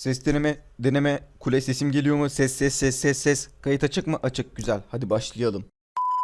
Ses deneme, deneme, kule sesim geliyor mu? Ses, ses, ses, ses, ses. Kayıt açık mı? Açık, güzel. Hadi başlayalım.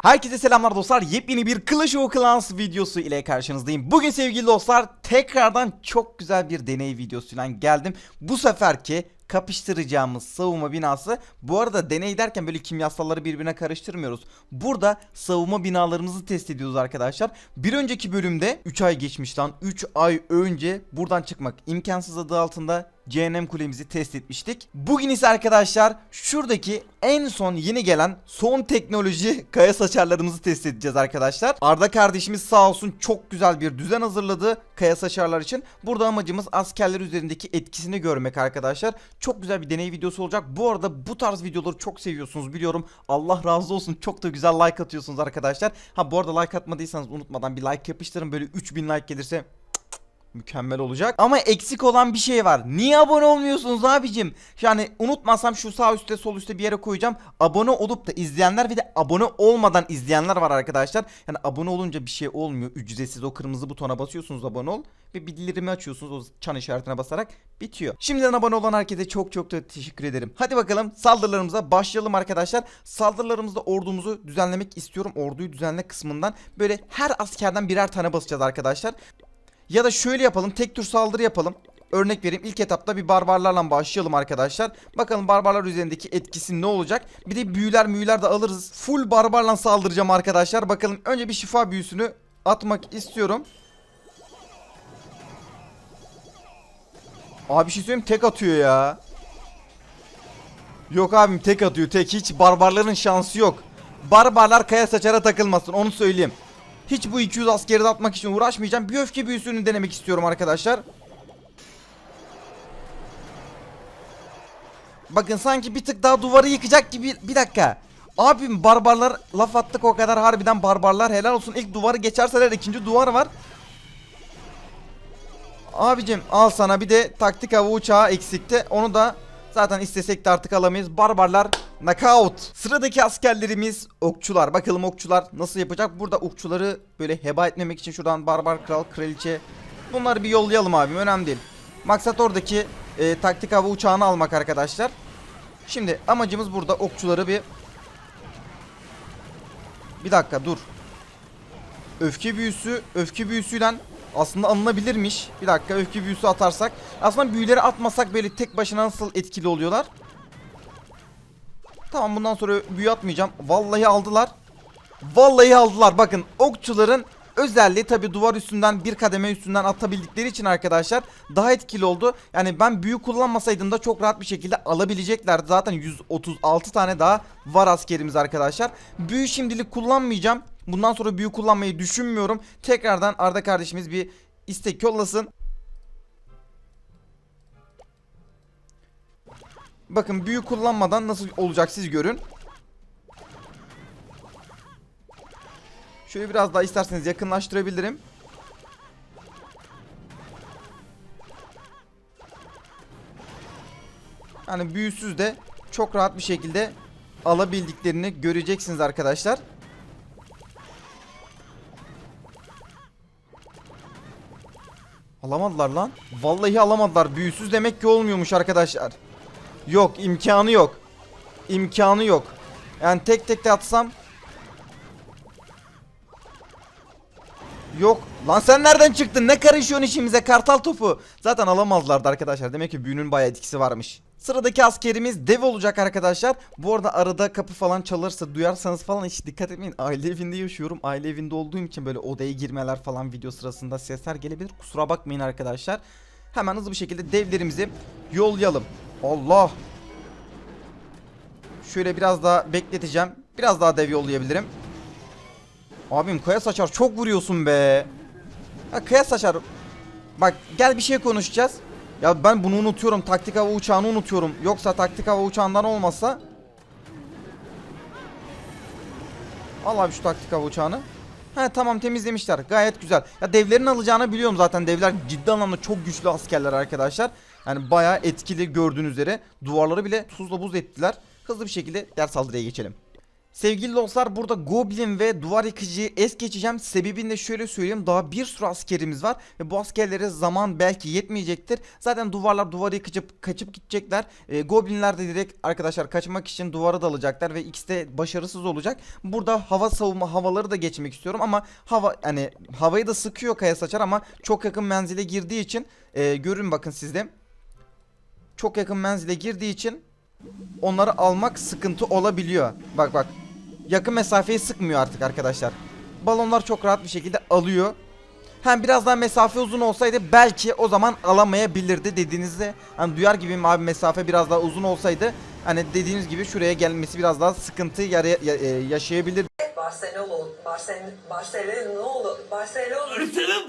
Herkese selamlar dostlar. Yepyeni bir Clash of Clans videosu ile karşınızdayım. Bugün sevgili dostlar tekrardan çok güzel bir deney videosuyla geldim. Bu seferki kapıştıracağımız savunma binası. Bu arada deney derken böyle kimyasalları birbirine karıştırmıyoruz. Burada savunma binalarımızı test ediyoruz arkadaşlar. Bir önceki bölümde 3 ay geçmiş lan. 3 ay önce buradan çıkmak imkansız adı altında cehennem kulemizi test etmiştik. Bugün ise arkadaşlar şuradaki en son yeni gelen son teknoloji kaya saçarlarımızı test edeceğiz arkadaşlar. Arda kardeşimiz sağ olsun çok güzel bir düzen hazırladı kaya saçarlar için. Burada amacımız askerler üzerindeki etkisini görmek arkadaşlar. Çok güzel bir deney videosu olacak. Bu arada bu tarz videoları çok seviyorsunuz biliyorum. Allah razı olsun çok da güzel like atıyorsunuz arkadaşlar. Ha bu arada like atmadıysanız unutmadan bir like yapıştırın. Böyle 3000 like gelirse mükemmel olacak. Ama eksik olan bir şey var. Niye abone olmuyorsunuz abicim? Yani unutmasam şu sağ üstte sol üstte bir yere koyacağım. Abone olup da izleyenler ve de abone olmadan izleyenler var arkadaşlar. Yani abone olunca bir şey olmuyor. Ücretsiz o kırmızı butona basıyorsunuz abone ol. Ve bildirimimi açıyorsunuz o çan işaretine basarak bitiyor. Şimdiden abone olan herkese çok çok da teşekkür ederim. Hadi bakalım saldırılarımıza başlayalım arkadaşlar. Saldırılarımızda ordumuzu düzenlemek istiyorum. Orduyu düzenle kısmından böyle her askerden birer tane basacağız arkadaşlar. Ya da şöyle yapalım tek tür saldırı yapalım. Örnek vereyim ilk etapta bir barbarlarla başlayalım arkadaşlar. Bakalım barbarlar üzerindeki etkisi ne olacak. Bir de büyüler müyüler de alırız. Full barbarla saldıracağım arkadaşlar. Bakalım önce bir şifa büyüsünü atmak istiyorum. Abi bir şey söyleyeyim tek atıyor ya. Yok abim tek atıyor tek hiç barbarların şansı yok. Barbarlar kaya saçara takılmasın onu söyleyeyim. Hiç bu 200 askeri atmak için uğraşmayacağım. Bir öfke büyüsünü denemek istiyorum arkadaşlar. Bakın sanki bir tık daha duvarı yıkacak gibi. Bir dakika. Abim barbarlar laf attık o kadar harbiden barbarlar helal olsun. İlk duvarı geçerseler ikinci duvar var. Abicim al sana bir de taktik hava uçağı eksikti. Onu da zaten istesek de artık alamayız. Barbarlar knockout. Sıradaki askerlerimiz okçular. Bakalım okçular nasıl yapacak? Burada okçuları böyle heba etmemek için şuradan barbar kral kraliçe bunları bir yollayalım abim önemli değil. Maksat oradaki e, taktik hava uçağını almak arkadaşlar. Şimdi amacımız burada okçuları bir Bir dakika dur. Öfke büyüsü, öfke büyüsüyle aslında alınabilirmiş. Bir dakika öfke büyüsü atarsak. Aslında büyüleri atmasak böyle tek başına nasıl etkili oluyorlar? Tamam bundan sonra büyü atmayacağım. Vallahi aldılar. Vallahi aldılar. Bakın okçuların özelliği tabi duvar üstünden bir kademe üstünden atabildikleri için arkadaşlar daha etkili oldu. Yani ben büyü kullanmasaydım da çok rahat bir şekilde alabileceklerdi. Zaten 136 tane daha var askerimiz arkadaşlar. Büyü şimdilik kullanmayacağım. Bundan sonra büyü kullanmayı düşünmüyorum. Tekrardan Arda kardeşimiz bir istek yollasın. Bakın büyü kullanmadan nasıl olacak siz görün. Şöyle biraz daha isterseniz yakınlaştırabilirim. Yani büyüsüz de çok rahat bir şekilde alabildiklerini göreceksiniz arkadaşlar. Alamadılar lan. Vallahi alamadılar. Büyüsüz demek ki olmuyormuş arkadaşlar. Yok imkanı yok. İmkanı yok. Yani tek tek de atsam. Yok. Lan sen nereden çıktın? Ne karışıyorsun işimize kartal topu? Zaten alamazlardı arkadaşlar. Demek ki büyünün bayağı etkisi varmış. Sıradaki askerimiz dev olacak arkadaşlar. Bu arada arada kapı falan çalırsa duyarsanız falan hiç dikkat etmeyin. Aile evinde yaşıyorum. Aile evinde olduğum için böyle odaya girmeler falan video sırasında sesler gelebilir. Kusura bakmayın arkadaşlar. Hemen hızlı bir şekilde devlerimizi yollayalım. Allah. Şöyle biraz daha bekleteceğim. Biraz daha dev yollayabilirim. Abim kaya saçar çok vuruyorsun be. Ya kaya saçar. Bak gel bir şey konuşacağız. Ya ben bunu unutuyorum. Taktik hava uçağını unutuyorum. Yoksa taktik hava uçağından olmazsa. Al abi şu taktik hava uçağını. He tamam temizlemişler. Gayet güzel. Ya devlerin alacağını biliyorum zaten. Devler ciddi anlamda çok güçlü askerler arkadaşlar. Yani bayağı etkili gördüğünüz üzere. Duvarları bile tuzla buz ettiler. Hızlı bir şekilde diğer saldırıya geçelim. Sevgili dostlar burada Goblin ve duvar yıkıcıyı es geçeceğim. Sebebini de şöyle söyleyeyim. Daha bir sürü askerimiz var. Ve bu askerlere zaman belki yetmeyecektir. Zaten duvarlar duvarı yıkıcıp kaçıp gidecekler. E, Goblinler de direkt arkadaşlar kaçmak için duvara dalacaklar. Ve ikisi de başarısız olacak. Burada hava savunma havaları da geçmek istiyorum. Ama hava hani havayı da sıkıyor kaya saçar ama çok yakın menzile girdiği için e, görün bakın sizde. Çok yakın menzile girdiği için onları almak sıkıntı olabiliyor. Bak bak. Yakın mesafeyi sıkmıyor artık arkadaşlar. Balonlar çok rahat bir şekilde alıyor. Hem biraz daha mesafe uzun olsaydı belki o zaman alamayabilirdi dediğinizde hani duyar gibiyim abi mesafe biraz daha uzun olsaydı hani dediğiniz gibi şuraya gelmesi biraz daha sıkıntı ya- e, yaşayabilir. Barcelona, Barcelona,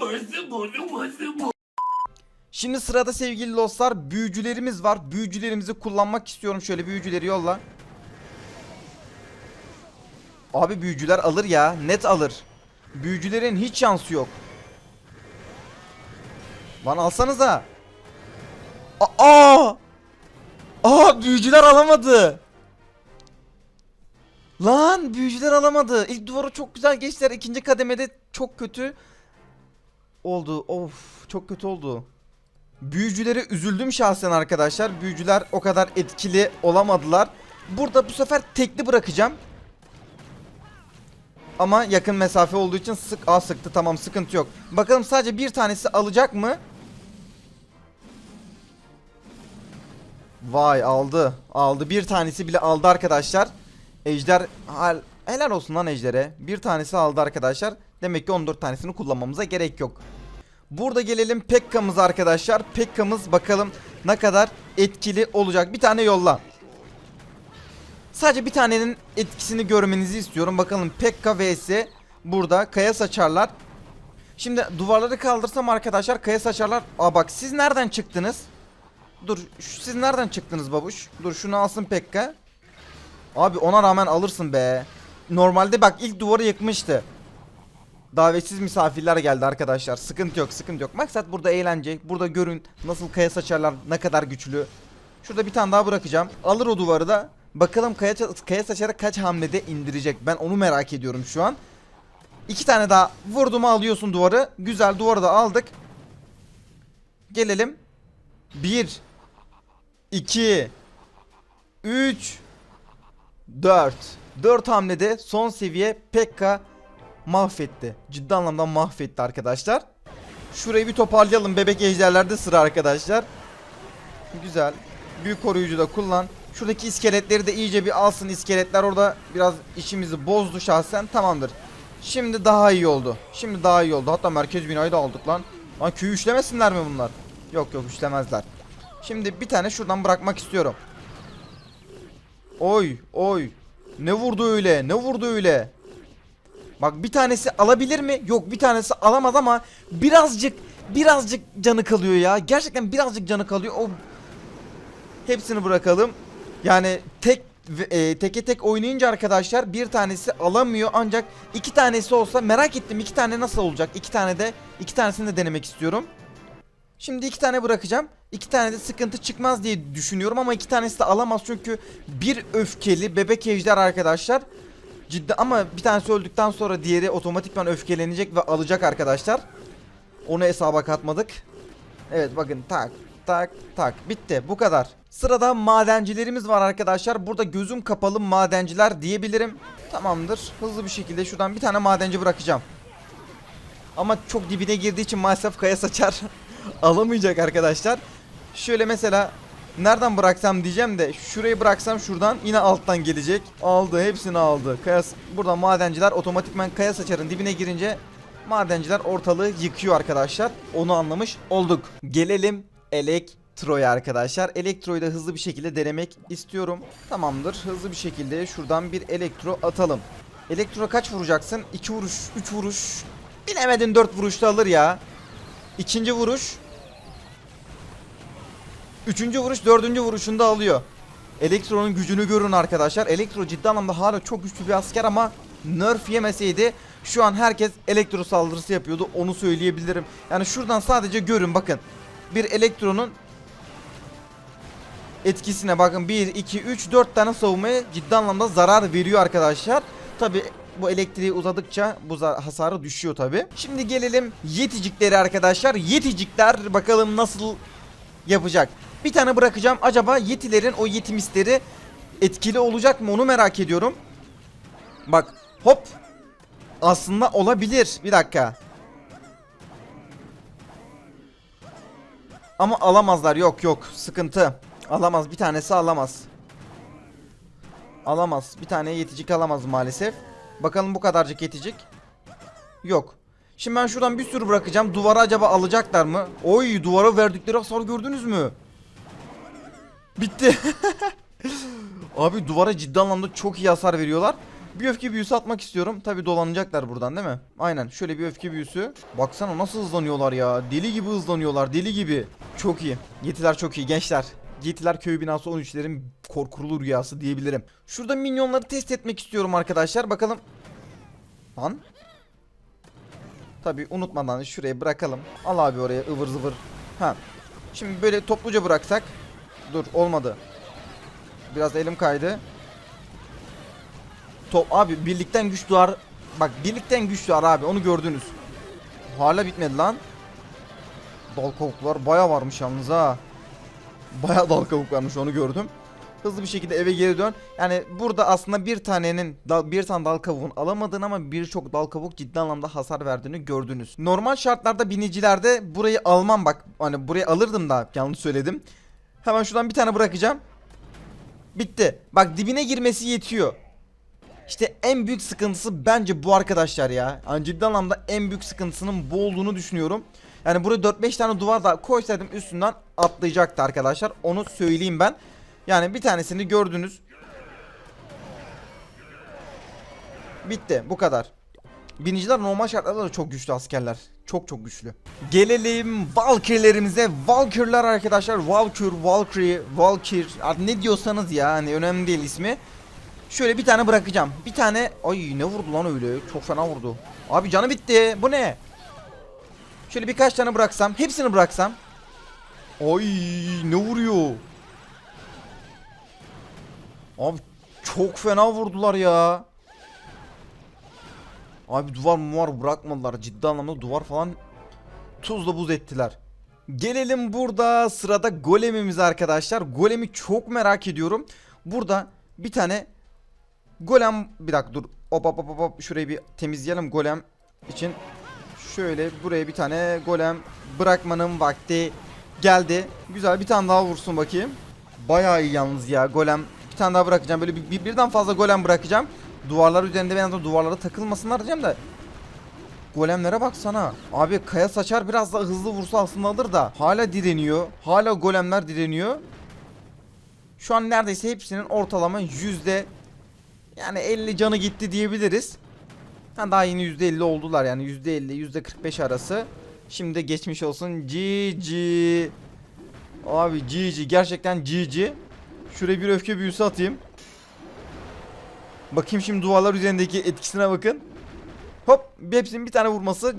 Barcelona, Barcelona. Şimdi sırada sevgili dostlar büyücülerimiz var. Büyücülerimizi kullanmak istiyorum. Şöyle büyücüleri yolla. Abi büyücüler alır ya. Net alır. Büyücülerin hiç şansı yok. Lan alsanıza. Aa! Aa büyücüler alamadı. Lan büyücüler alamadı. İlk duvarı çok güzel geçtiler. İkinci kademede çok kötü oldu. Of çok kötü oldu. Büyücülere üzüldüm şahsen arkadaşlar. Büyücüler o kadar etkili olamadılar. Burada bu sefer tekli bırakacağım. Ama yakın mesafe olduğu için sık a sıktı tamam sıkıntı yok. Bakalım sadece bir tanesi alacak mı? Vay aldı. Aldı. Bir tanesi bile aldı arkadaşlar. Ejder hal helal olsun lan Ejder'e. Bir tanesi aldı arkadaşlar. Demek ki 14 tanesini kullanmamıza gerek yok. Burada gelelim Pekka'mız arkadaşlar. Pekka'mız bakalım ne kadar etkili olacak. Bir tane yolla. Sadece bir tanenin etkisini görmenizi istiyorum. Bakalım Pekka vs burada kaya saçarlar. Şimdi duvarları kaldırsam arkadaşlar kaya saçarlar. Aa bak siz nereden çıktınız? Dur siz nereden çıktınız babuş? Dur şunu alsın Pekka. Abi ona rağmen alırsın be. Normalde bak ilk duvarı yıkmıştı. Davetsiz misafirler geldi arkadaşlar. Sıkıntı yok, sıkıntı yok. Maksat burada eğlence. Burada görün nasıl kaya saçarlar, ne kadar güçlü. Şurada bir tane daha bırakacağım. Alır o duvarı da. Bakalım kaya, kaya saçarı kaç hamlede indirecek. Ben onu merak ediyorum şu an. İki tane daha vurdu mu alıyorsun duvarı. Güzel duvarı da aldık. Gelelim. Bir. iki, Üç. Dört. Dört hamlede son seviye Pekka mahvetti. Ciddi anlamda mahvetti arkadaşlar. Şurayı bir toparlayalım. Bebek ejderlerde sıra arkadaşlar. Güzel. Büyük koruyucu da kullan. Şuradaki iskeletleri de iyice bir alsın. İskeletler orada biraz işimizi bozdu şahsen. Tamamdır. Şimdi daha iyi oldu. Şimdi daha iyi oldu. Hatta merkez binayı da aldık lan. Lan köyü üçlemesinler mi bunlar? Yok yok üçlemezler. Şimdi bir tane şuradan bırakmak istiyorum. Oy oy. Ne vurdu öyle? Ne vurdu öyle? Bak bir tanesi alabilir mi? Yok bir tanesi alamaz ama birazcık birazcık canı kalıyor ya. Gerçekten birazcık canı kalıyor. O hepsini bırakalım. Yani tek e, teke tek oynayınca arkadaşlar bir tanesi alamıyor ancak iki tanesi olsa merak ettim iki tane nasıl olacak? İki tane de iki tanesini de denemek istiyorum. Şimdi iki tane bırakacağım. İki tane de sıkıntı çıkmaz diye düşünüyorum ama iki tanesi de alamaz çünkü bir öfkeli bebek ejder arkadaşlar. Ciddi ama bir tanesi öldükten sonra diğeri otomatikman öfkelenecek ve alacak arkadaşlar. Onu hesaba katmadık. Evet bakın tak tak tak bitti bu kadar. Sırada madencilerimiz var arkadaşlar. Burada gözüm kapalı madenciler diyebilirim. Tamamdır. Hızlı bir şekilde şuradan bir tane madenci bırakacağım. Ama çok dibine girdiği için maalesef kaya saçar alamayacak arkadaşlar. Şöyle mesela nereden bıraksam diyeceğim de şurayı bıraksam şuradan yine alttan gelecek. Aldı hepsini aldı. Kaya, burada madenciler otomatikman kaya saçarın dibine girince madenciler ortalığı yıkıyor arkadaşlar. Onu anlamış olduk. Gelelim elektroya arkadaşlar. Elektroyu da hızlı bir şekilde denemek istiyorum. Tamamdır. Hızlı bir şekilde şuradan bir elektro atalım. Elektro kaç vuracaksın? 2 vuruş, 3 vuruş. Bilemedin 4 vuruşta alır ya. İkinci vuruş. Üçüncü vuruş, dördüncü vuruşunda alıyor. Elektro'nun gücünü görün arkadaşlar. Elektro ciddi anlamda hala çok güçlü bir asker ama nerf yemeseydi şu an herkes elektro saldırısı yapıyordu. Onu söyleyebilirim. Yani şuradan sadece görün bakın. Bir elektronun etkisine bakın 1 2 3 4 tane savunmaya ciddi anlamda zarar veriyor arkadaşlar. Tabi bu elektriği uzadıkça bu hasarı düşüyor tabi. Şimdi gelelim yeticikleri arkadaşlar. Yeticikler bakalım nasıl yapacak. Bir tane bırakacağım. Acaba yetilerin o yetimisleri etkili olacak mı onu merak ediyorum. Bak hop. Aslında olabilir. Bir dakika. Ama alamazlar. Yok yok. Sıkıntı. Alamaz. Bir tanesi alamaz. Alamaz. Bir tane yeticik alamaz maalesef. Bakalım bu kadarcık yeticik. Yok. Şimdi ben şuradan bir sürü bırakacağım. Duvara acaba alacaklar mı? Oy duvara verdikleri hasar gördünüz mü? Bitti. Abi duvara ciddi anlamda çok iyi hasar veriyorlar. Bir öfke büyüsü atmak istiyorum. Tabi dolanacaklar buradan değil mi? Aynen şöyle bir öfke büyüsü. Baksana nasıl hızlanıyorlar ya. Deli gibi hızlanıyorlar. Deli gibi. Çok iyi. Yetiler çok iyi gençler. Yetiler köy binası 13'lerin korkulu rüyası diyebilirim. Şurada minyonları test etmek istiyorum arkadaşlar. Bakalım. Lan. Tabi unutmadan şuraya bırakalım. Al abi oraya ıvır zıvır. Ha. Şimdi böyle topluca bıraksak. Dur olmadı. Biraz elim kaydı. Top abi birlikten güç doğar. Bak birlikten güç doğar abi onu gördünüz. Hala bitmedi lan. Dal kavuklar baya varmış yalnız ha. Baya dal kavuk varmış onu gördüm. Hızlı bir şekilde eve geri dön. Yani burada aslında bir tanenin bir tane dal kavuğun alamadığını ama birçok dal kavuk ciddi anlamda hasar verdiğini gördünüz. Normal şartlarda binicilerde burayı almam bak. Hani burayı alırdım da yanlış söyledim. Hemen şuradan bir tane bırakacağım. Bitti. Bak dibine girmesi yetiyor. İşte en büyük sıkıntısı bence bu arkadaşlar ya. Yani ciddi anlamda en büyük sıkıntısının bu olduğunu düşünüyorum. Yani buraya 4-5 tane duvar daha koysaydım üstünden atlayacaktı arkadaşlar. Onu söyleyeyim ben. Yani bir tanesini gördünüz. Bitti bu kadar. Biniciler normal şartlarda da çok güçlü askerler. Çok çok güçlü. Gelelim Valkyrie'lerimize. Valkyrie'ler arkadaşlar. Valkyr, Valkyrie, Valkyr. Artık ne diyorsanız ya hani önemli değil ismi. Şöyle bir tane bırakacağım. Bir tane... Ay ne vurdu lan öyle? Çok fena vurdu. Abi canı bitti. Bu ne? Şöyle birkaç tane bıraksam. Hepsini bıraksam. Ay ne vuruyor? Abi çok fena vurdular ya. Abi duvar muvar bırakmadılar. Ciddi anlamda duvar falan tuzla buz ettiler. Gelelim burada sırada golemimiz arkadaşlar. Golemi çok merak ediyorum. Burada bir tane golem bir dakika dur. Hop hop hop hop şurayı bir temizleyelim golem için. Şöyle buraya bir tane golem bırakmanın vakti geldi. Güzel bir tane daha vursun bakayım. Bayağı iyi yalnız ya golem. Bir tane daha bırakacağım. Böyle bir, bir- birden fazla golem bırakacağım. Duvarlar üzerinde ben de duvarlara takılmasınlar diyeceğim de. Golemlere baksana. Abi kaya saçar biraz daha hızlı vursa aslında alır da. Hala direniyor. Hala golemler direniyor. Şu an neredeyse hepsinin ortalama yüzde yani 50 canı gitti diyebiliriz. Ha daha yeni %50 oldular yani %50 %45 arası. Şimdi geçmiş olsun GG. Abi GG gerçekten GG. Şuraya bir öfke büyüsü atayım. Bakayım şimdi duvarlar üzerindeki etkisine bakın. Hop hepsinin bir tane vurması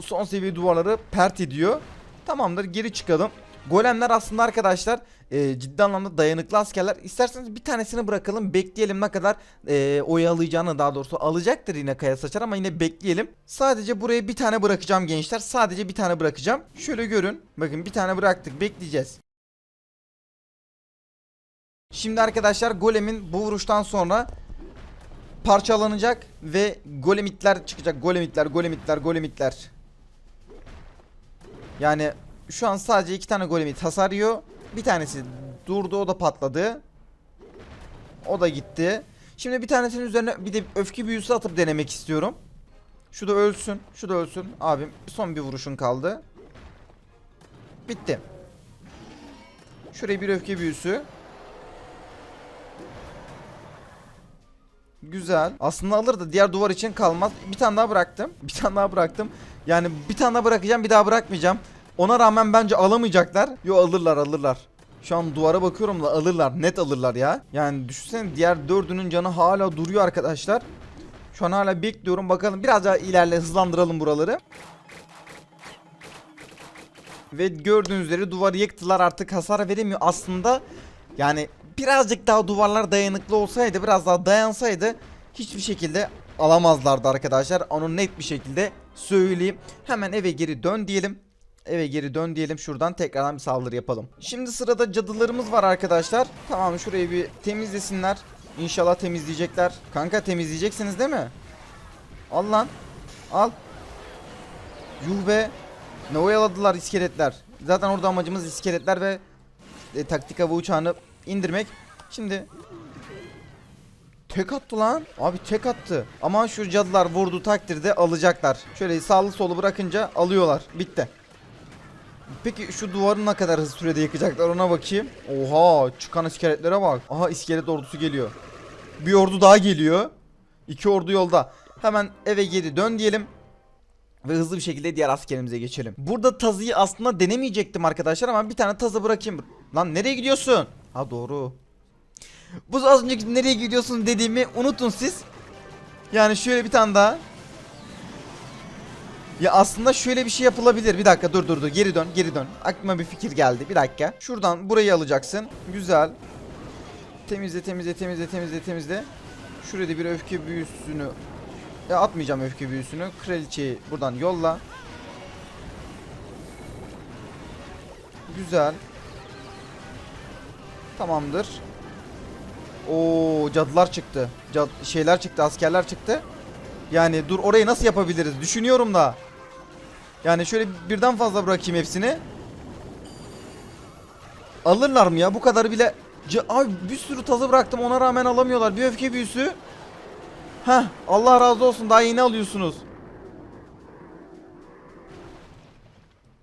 son seviye duvarları pert ediyor. Tamamdır geri çıkalım. Golemler aslında arkadaşlar e, ciddi anlamda dayanıklı askerler. İsterseniz bir tanesini bırakalım bekleyelim ne kadar e, oyalayacağını daha doğrusu alacaktır yine kaya saçar ama yine bekleyelim. Sadece buraya bir tane bırakacağım gençler. Sadece bir tane bırakacağım. Şöyle görün. Bakın bir tane bıraktık bekleyeceğiz. Şimdi arkadaşlar golemin bu vuruştan sonra parçalanacak ve golemitler çıkacak. Golemitler, golemitler, golemitler. Yani şu an sadece iki tane golemit hasar yiyor. Bir tanesi durdu o da patladı. O da gitti. Şimdi bir tanesinin üzerine bir de öfke büyüsü atıp denemek istiyorum. Şu da ölsün. Şu da ölsün. Abim son bir vuruşun kaldı. Bitti. Şuraya bir öfke büyüsü. Güzel. Aslında alır da diğer duvar için kalmaz. Bir tane daha bıraktım. Bir tane daha bıraktım. Yani bir tane daha bırakacağım bir daha bırakmayacağım. Ona rağmen bence alamayacaklar. Yo alırlar alırlar. Şu an duvara bakıyorum da alırlar. Net alırlar ya. Yani düşünsene diğer dördünün canı hala duruyor arkadaşlar. Şu an hala bekliyorum. Bakalım biraz daha ilerle hızlandıralım buraları. Ve gördüğünüz üzere duvarı yıktılar artık hasar veremiyor. Aslında Yani birazcık daha duvarlar dayanıklı olsaydı biraz daha dayansaydı hiçbir şekilde alamazlardı arkadaşlar. Onu net bir şekilde söyleyeyim. Hemen eve geri dön diyelim. Eve geri dön diyelim şuradan tekrardan bir saldırı yapalım. Şimdi sırada cadılarımız var arkadaşlar. Tamam şurayı bir temizlesinler. İnşallah temizleyecekler. Kanka temizleyeceksiniz değil mi? Al lan. Al. Yuh be. Ne oyaladılar iskeletler. Zaten orada amacımız iskeletler ve e, taktik hava uçağını indirmek. Şimdi Tek attı lan. Abi tek attı. Ama şu cadılar vurduğu takdirde alacaklar. Şöyle sağlı solu bırakınca alıyorlar. Bitti. Peki şu duvarı ne kadar hızlı sürede yıkacaklar ona bakayım. Oha çıkan iskeletlere bak. Aha iskelet ordusu geliyor. Bir ordu daha geliyor. İki ordu yolda. Hemen eve geri dön diyelim. Ve hızlı bir şekilde diğer askerimize geçelim. Burada tazıyı aslında denemeyecektim arkadaşlar ama bir tane tazı bırakayım. Lan nereye gidiyorsun? Ha doğru. Bu az önceki nereye gidiyorsun dediğimi unutun siz. Yani şöyle bir tane daha. Ya aslında şöyle bir şey yapılabilir. Bir dakika dur dur dur geri dön geri dön. Aklıma bir fikir geldi. Bir dakika. Şuradan burayı alacaksın. Güzel. Temizle temizle temizle temizle temizle. Şurada bir öfke büyüsünü ya atmayacağım öfke büyüsünü. Kraliçeyi buradan yolla. Güzel. Tamamdır. Oo cadılar çıktı. Cad şeyler çıktı, askerler çıktı. Yani dur orayı nasıl yapabiliriz? Düşünüyorum da. Yani şöyle birden fazla bırakayım hepsini. Alırlar mı ya? Bu kadar bile Ca Abi bir sürü tazı bıraktım ona rağmen alamıyorlar. Bir öfke büyüsü. Heh Allah razı olsun daha yeni alıyorsunuz.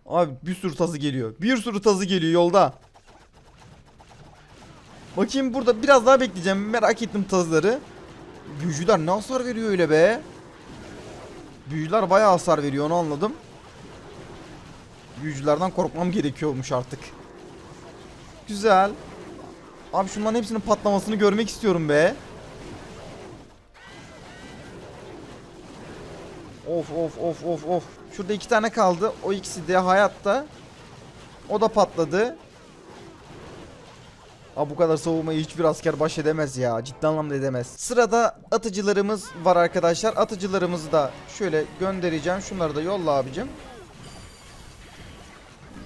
Abi bir sürü tazı geliyor. Bir sürü tazı geliyor yolda. Bakayım burada biraz daha bekleyeceğim. Merak ettim tazları. Büyücüler ne hasar veriyor öyle be? Büyücüler bayağı hasar veriyor onu anladım. Büyücülerden korkmam gerekiyormuş artık. Güzel. Abi şunların hepsinin patlamasını görmek istiyorum be. Of of of of of. Şurada iki tane kaldı. O ikisi de hayatta. O da patladı. Abi bu kadar savunmayı hiçbir asker baş edemez ya. Ciddi anlamda edemez. Sırada atıcılarımız var arkadaşlar. Atıcılarımızı da şöyle göndereceğim. Şunları da yolla abicim.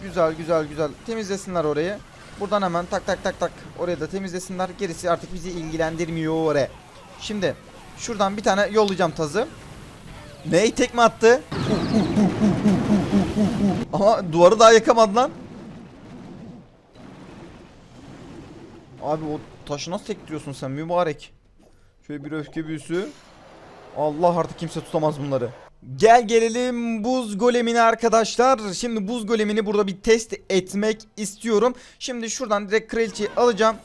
Güzel güzel güzel. Temizlesinler orayı. Buradan hemen tak tak tak tak oraya da temizlesinler. Gerisi artık bizi ilgilendirmiyor oraya. Şimdi şuradan bir tane yollayacağım tazı. Ney tekme attı? Ama duvarı daha yakamadı lan. Abi o taşı nasıl sektiriyorsun sen mübarek? Şöyle bir öfke büyüsü. Allah artık kimse tutamaz bunları. Gel gelelim buz golemine arkadaşlar. Şimdi buz golemini burada bir test etmek istiyorum. Şimdi şuradan direkt kraliçeyi alacağım.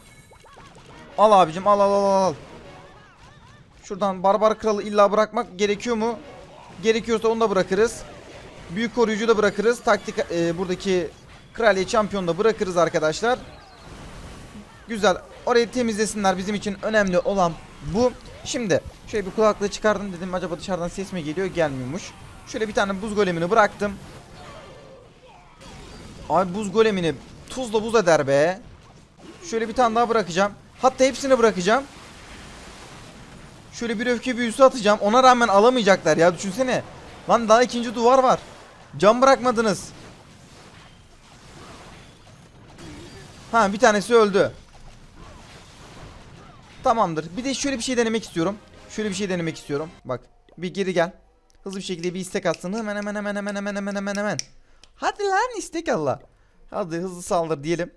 Al abicim al al al al. Şuradan barbar kralı illa bırakmak gerekiyor mu? Gerekiyorsa onu da bırakırız. Büyük koruyucu da bırakırız. Taktik e, buradaki kraliye şampiyon da bırakırız arkadaşlar. Güzel. Orayı temizlesinler bizim için önemli olan bu. Şimdi şöyle bir kulaklığı çıkardım dedim acaba dışarıdan ses mi geliyor gelmiyormuş. Şöyle bir tane buz golemini bıraktım. Abi buz golemini tuzla buz eder be. Şöyle bir tane daha bırakacağım. Hatta hepsini bırakacağım. Şöyle bir öfke büyüsü atacağım. Ona rağmen alamayacaklar ya düşünsene. Lan daha ikinci duvar var. Cam bırakmadınız. Ha bir tanesi öldü. Tamamdır. Bir de şöyle bir şey denemek istiyorum. Şöyle bir şey denemek istiyorum. Bak bir geri gel. Hızlı bir şekilde bir istek atsın. Hemen hemen hemen hemen hemen hemen hemen hemen. Hadi lan istek Allah. Hadi hızlı saldır diyelim.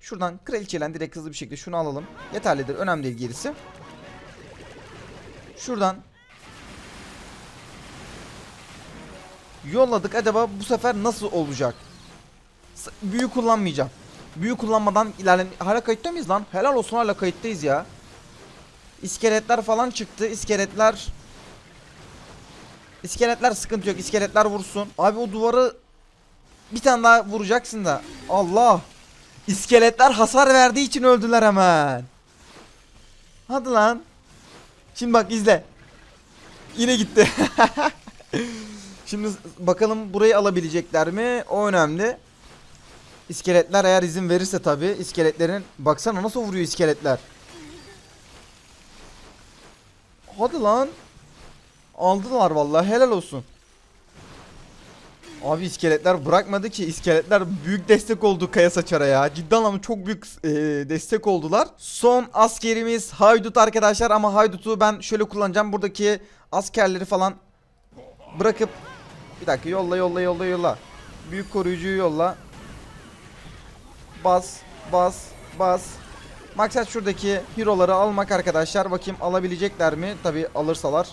Şuradan kraliçeden direkt hızlı bir şekilde şunu alalım. Yeterlidir. Önemli değil gerisi. Şuradan yolladık. Acaba bu sefer nasıl olacak? Büyü kullanmayacağım. Büyü kullanmadan ilerlen... Hala kayıtta mıyız lan? Helal olsun hala kayıttayız ya. İskeletler falan çıktı. İskeletler... İskeletler sıkıntı yok. İskeletler vursun. Abi o duvarı bir tane daha vuracaksın da. Allah. İskeletler hasar verdiği için öldüler hemen. Hadi lan. Şimdi bak izle. Yine gitti. Şimdi bakalım burayı alabilecekler mi? O önemli. İskeletler eğer izin verirse tabi iskeletlerin baksana nasıl vuruyor iskeletler. Hadi lan. Aldılar vallahi helal olsun. Abi iskeletler bırakmadı ki iskeletler büyük destek oldu Kaya Saçar'a ya. Cidden ama çok büyük e, destek oldular. Son askerimiz Haydut arkadaşlar ama Haydut'u ben şöyle kullanacağım. Buradaki askerleri falan bırakıp bir dakika yolla yolla yolla yolla. Büyük koruyucuyu yolla. Bas bas bas. Maksat şuradaki hero'ları almak arkadaşlar. Bakayım alabilecekler mi? Tabi alırsalar.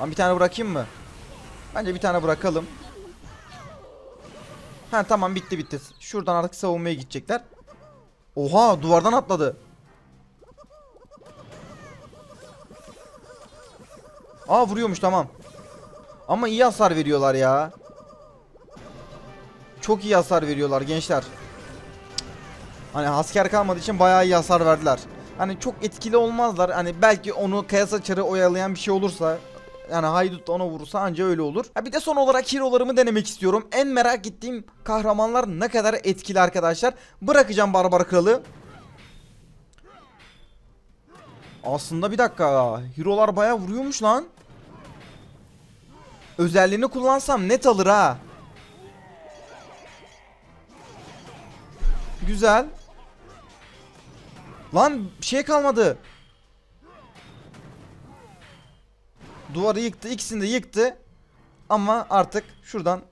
Ben bir tane bırakayım mı? Bence bir tane bırakalım. Ha tamam bitti bitti. Şuradan artık savunmaya gidecekler. Oha duvardan atladı. Aa vuruyormuş tamam. Ama iyi hasar veriyorlar ya. Çok iyi hasar veriyorlar gençler. Hani asker kalmadığı için bayağı iyi hasar verdiler. Hani çok etkili olmazlar. Hani belki onu kaya saçarı oyalayan bir şey olursa yani haydut da ona vurursa anca öyle olur. Ha bir de son olarak hero'larımı denemek istiyorum. En merak ettiğim kahramanlar ne kadar etkili arkadaşlar. Bırakacağım Barbar Kralı. Aslında bir dakika. Hero'lar bayağı vuruyormuş lan. Özelliğini kullansam net alır ha. Güzel. Lan şey kalmadı. Duvarı yıktı. ikisini de yıktı. Ama artık şuradan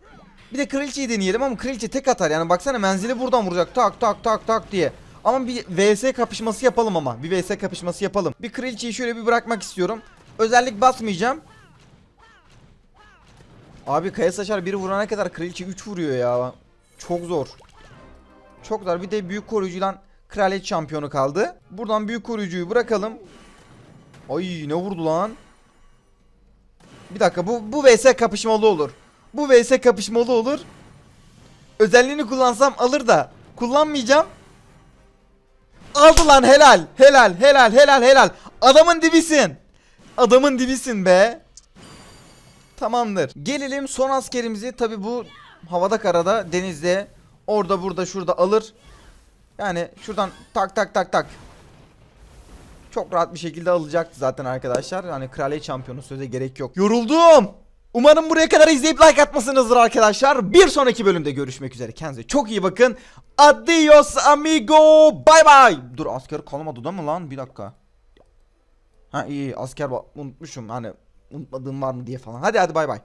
bir de kraliçeyi deneyelim ama kraliçe tek atar yani baksana menzili buradan vuracak tak tak tak tak diye. Ama bir vs kapışması yapalım ama bir vs kapışması yapalım. Bir kraliçeyi şöyle bir bırakmak istiyorum. Özellik basmayacağım. Abi kaya saçar biri vurana kadar kraliçe 3 vuruyor ya. Çok zor. Çok zor. Bir de büyük koruyucudan kraliyet şampiyonu kaldı. Buradan büyük koruyucuyu bırakalım. Ay ne vurdu lan? Bir dakika bu bu vs kapışmalı olur. Bu vs kapışmalı olur. Özelliğini kullansam alır da kullanmayacağım. Aldı lan helal. Helal helal helal helal. Adamın dibisin. Adamın dibisin be. Tamamdır. Gelelim son askerimizi tabi bu havada karada denizde orada burada şurada alır. Yani şuradan tak tak tak tak. Çok rahat bir şekilde alacaktı zaten arkadaşlar. Yani kraliyet şampiyonu söze gerek yok. Yoruldum. Umarım buraya kadar izleyip like atmasınızdır arkadaşlar. Bir sonraki bölümde görüşmek üzere. Kendinize çok iyi bakın. Adios amigo. Bye bye. Dur asker kalmadı da mı lan? Bir dakika. Ha iyi asker unutmuşum. Hani unutmadığım var mı diye falan. Hadi hadi bay bay.